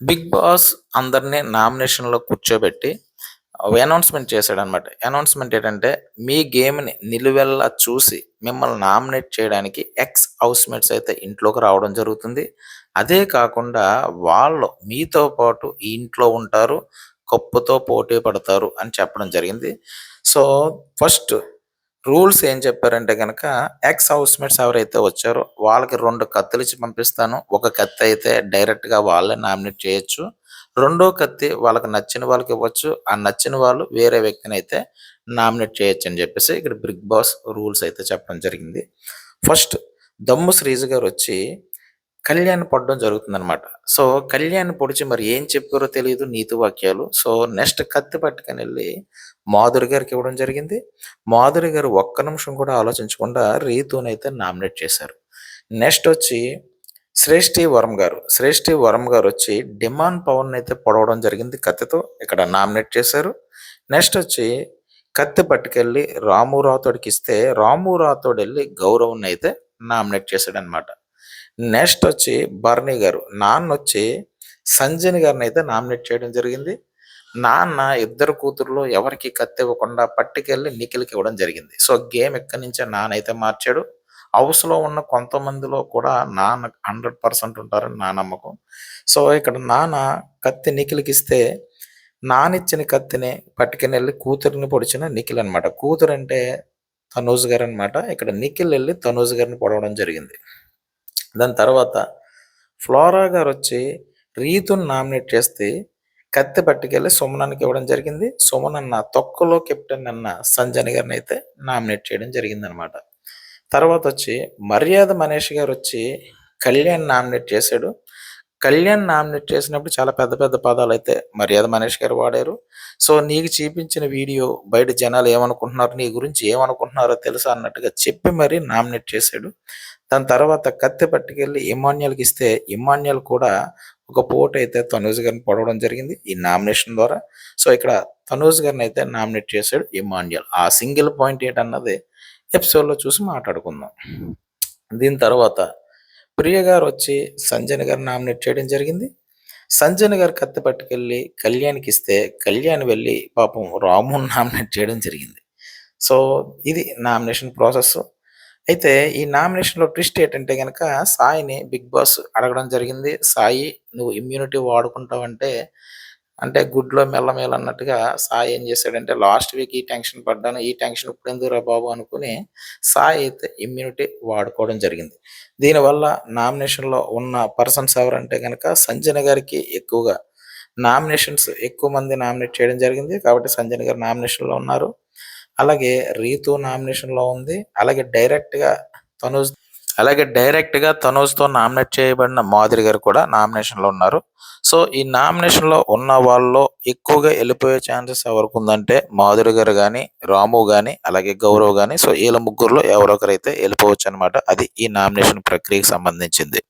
Big boss అందరినీ నామినేషన్‌లో కూర్చోబెట్టి అనౌన్స్‌మెంట్ చేశాడనమాట. అనౌన్స్‌మెంట్ ఏంటంటే, మీ గేమ్‌ని నిలువెల్లా చూసి మిమ్మల్ని నామినేట్ చేయడానికి ఎక్స్ హౌస్‌మేట్స్ అయితే ఇంట్లోకి రావడం జరుగుతుంది. అదే కాకుండా వాళ్ళు మీతో పాటు ఈ ఇంట్లో ఉంటారు. కప్పుతో పోటీ పడతారు అని చెప్పడం జరిగింది. సో, ఫస్ట్ రూల్స్ ఏం చెప్పారంటే కనుక ఎక్స్ హౌస్‌మేట్స్ ఎవరైతే వచ్చారో వాళ్ళకి రెండు కత్తులు ఇచ్చి పంపిస్తాను. ఒక కత్తి అయితే డైరెక్ట్‌గా వాళ్ళే నామినేట్ చేయొచ్చు. రెండో కత్తి వాళ్ళకి నచ్చిన వాళ్ళకి ఇవ్వచ్చు. ఆ నచ్చిన వాళ్ళు వేరే వ్యక్తిని అయితే నామినేట్ చేయొచ్చు అని చెప్పేసి ఇక్కడ బిగ్ బాస్ రూల్స్ అయితే చెప్పడం జరిగింది. ఫస్ట్ దమ్ము శ్రీజు గారు వచ్చి కళ్యాణ్ పడడం జరుగుతుందనమాట. సో, కళ్యాణ్ పొడిచి మరి ఏం చెప్పారో తెలియదు నీతి వాక్యాలు. సో, నెక్స్ట్ కత్తి పట్టుకొనెళ్ళి మాధురి గారికి ఇవ్వడం జరిగింది. మాధురి గారు ఒక్క నిమిషం కూడా ఆలోచించకుండా రీతునైతే నామినేట్ చేశారు. నెక్స్ట్ వచ్చి శ్రేష్ఠి వరం గారు. శ్రేష్ఠి వరం వచ్చి డిమాండ్ పవన్ అయితే పొడవడం జరిగింది కత్తితో. ఇక్కడ నామినేట్ చేశారు. నెక్స్ట్ వచ్చి కత్తి పట్టుకెళ్ళి రాము రాథోడ్‌కిస్తే రాము రాథోడ్ గౌరవ్ని అయితే నామినేట్ చేశాడనమాట. నెక్స్ట్ వచ్చి బర్నీ గారు. నాన్న వచ్చి సంజయ్ గారిని అయితే నామినేట్ చేయడం జరిగింది. నాన్న ఇద్దరు కూతుర్లో ఎవరికి కత్తి ఇవ్వకుండా పట్టుకెళ్ళి నిఖిల్‌కి ఇవ్వడం జరిగింది. సో, గేమ్ ఎక్కడి నుంచే నాన్నైతే మార్చాడు. హౌస్‌లో ఉన్న కొంతమందిలో కూడా నాన్న 100% ఉంటారని నా నమ్మకం. సో, ఇక్కడ నాన్న కత్తి నిఖిల్‌కిస్తే నానిచ్చిన కత్తిని పట్టుకొనెళ్ళి కూతురిని పొడిచిన నిఖిల్ అనమాట. కూతురంటే తనూజ్ గారనమాట. ఇక్కడ నిఖిల్ వెళ్ళి తనూజ్ గారిని పొడవడం జరిగింది. దాని తర్వాత ఫ్లోరా గారు వచ్చి రీతుని నామినేట్ చేస్తే కత్తి పట్టుకెళ్ళి సుమనానికి ఇవ్వడం జరిగింది. సుమనన్న తొక్కలో కెప్టెన్ అన్న సంజన అయితే నామినేట్ చేయడం జరిగిందనమాట. తర్వాత వచ్చి మర్యాద మనీష్ గారొచ్చి కళ్యాణ్ నామినేట్ చేశాడు. కళ్యాణ్ నామినేట్ చేసినప్పుడు చాలా పెద్ద పెద్ద పదాలు అయితే మర్యాద మనీష్ గారు వాడారు. సో, నీకు చూపించిన వీడియో బయట జనాలు ఏమనుకుంటున్నారు? నీ గురించి ఏమనుకుంటున్నారో తెలుసా? అన్నట్టుగా చెప్పి మరీ నామినేట్ చేశాడు. దాని తర్వాత కత్తి పట్టుకెళ్ళి ఇమాన్యుల్కి ఇస్తే ఇమాన్యుల్ కూడా ఒక పోటైతే తనూజ్ గారిని పొడవడం జరిగింది ఈ నామినేషన్ ద్వారా. సో, ఇక్కడ తనూజ్ అయితే నామినేట్ చేశాడు ఇమాన్యుల్ ఆ సింగిల్ పాయింట్ ఏంటన్నది ఎపిసోడ్‌లో చూసి మాట్లాడుకుందాం. దీని తర్వాత ప్రియ గారు వచ్చి సంజన గారు నామినేట్ చేయడం జరిగింది. సంజన గారు కత్తి పట్టుకెళ్ళి కళ్యాణ్‌కిస్తే కళ్యాణ్ వెళ్ళి పాపం రాముని నామినేట్ చేయడం జరిగింది. సో, ఇది నామినేషన్ ప్రాసెస్. అయితే ఈ నామినేషన్‌లో ట్విస్ట్ ఏంటంటే కనుక సాయిని బిగ్ బాస్ అడగడం జరిగింది. సాయి నువ్వు ఇమ్యూనిటీ వాడుకుంటావంటే అంటే గుడ్లో మెల్లమేలు అన్నట్టుగా సాయి ఏం చేశాడంటే లాస్ట్ వీక్ ఈ టెన్షన్ పడ్డాను. ఈ టెన్షన్ ఇప్పుడెందుకురా బాబు అనుకుని సాయి అయితే ఇమ్యూనిటీ వాడుకోవడం జరిగింది. దీనివల్ల నామినేషన్‌లో ఉన్న పర్సన్స్ ఎవరంటే కనుక సంజన గారికి ఎక్కువగా నామినేషన్స్ ఎక్కువ మంది నామినేట్ చేయడం జరిగింది. కాబట్టి సంజన గారు నామినేషన్‌లో ఉన్నారు. అలాగే రీతు నామినేషన్‌లో ఉంది. అలాగే డైరెక్ట్‌గా తను అలాగే డైరెక్ట్‌గా తనూజ్‌తో నామినేట్ చేయబడిన మాధురి గారు కూడా నామినేషన్‌లో ఉన్నారు. సో, ఈ నామినేషన్‌లో ఉన్న వాళ్ళలో ఎక్కువగా వెళ్ళిపోయే ఛాన్సెస్ ఎవరికి ఉందంటే మాధురి గారు కానీ రాము కానీ అలాగే గౌరవ్ కానీ సో, వీళ్ళ ముగ్గురులో ఎవరో ఒకరైతే అనమాట అది ఈ నామినేషన్ ప్రక్రియకు సంబంధించింది.